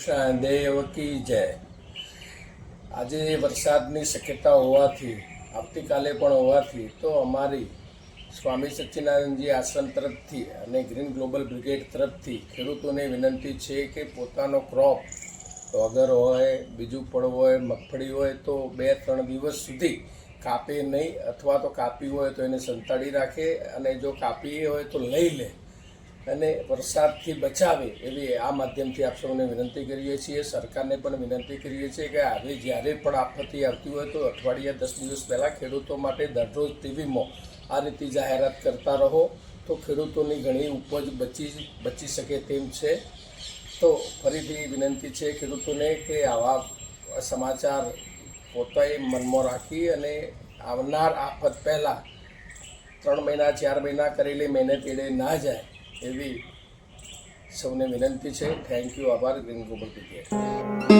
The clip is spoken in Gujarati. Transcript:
મહાદેવ કી જય. આજે વરસાદની શક્યતા હોવાથી, આવતીકાલે પણ હોવાથી, તો અમારી સ્વામી સચ્ચિદાનંદજી આશ્રમ તરફથી અને ગ્રીન ગ્લોબલ બ્રિગેડ તરફથી ખેડૂતોને વિનંતી છે કે પોતાનો ક્રોપ ટોગર હોય, બીજું પણ હોય, મગફળી હોય, તો બે ત્રણ દિવસ સુધી કાપે નહીં અથવા તો કાપી હોય તો એને સંતાડી રાખે અને જો કાપી હોય તો લઈ લે. અને વરસાદથી બચાવે એવી આ માધ્યમથી આપ સૌને વિનંતી કરીએ છીએ. સરકારને પણ વિનંતી કરીએ છીએ કે આવી જ્યારે પણ આપત્તિ આવતી હોય તો અઠવાડિયા દસ દિવસ પહેલાં ખેડૂતો માટે દરરોજ ટીવીમાં આ રીતે જાહેરાત કરતા રહો. તો ખેડૂતોની ઘણી ઉપજ બચી બચી શકે તેમ છે. તો ફરીથી વિનંતી છે ખેડૂતોને કે આવા સમાચાર પોતાએ મનમાં રાખી અને આવનાર આફત પહેલાં ત્રણ મહિના, ચાર મહિના કરેલી મહેનત એડે ના જાય એવી સૌને વિનંતી છે. થેન્ક યુ આભાર. Green global brigade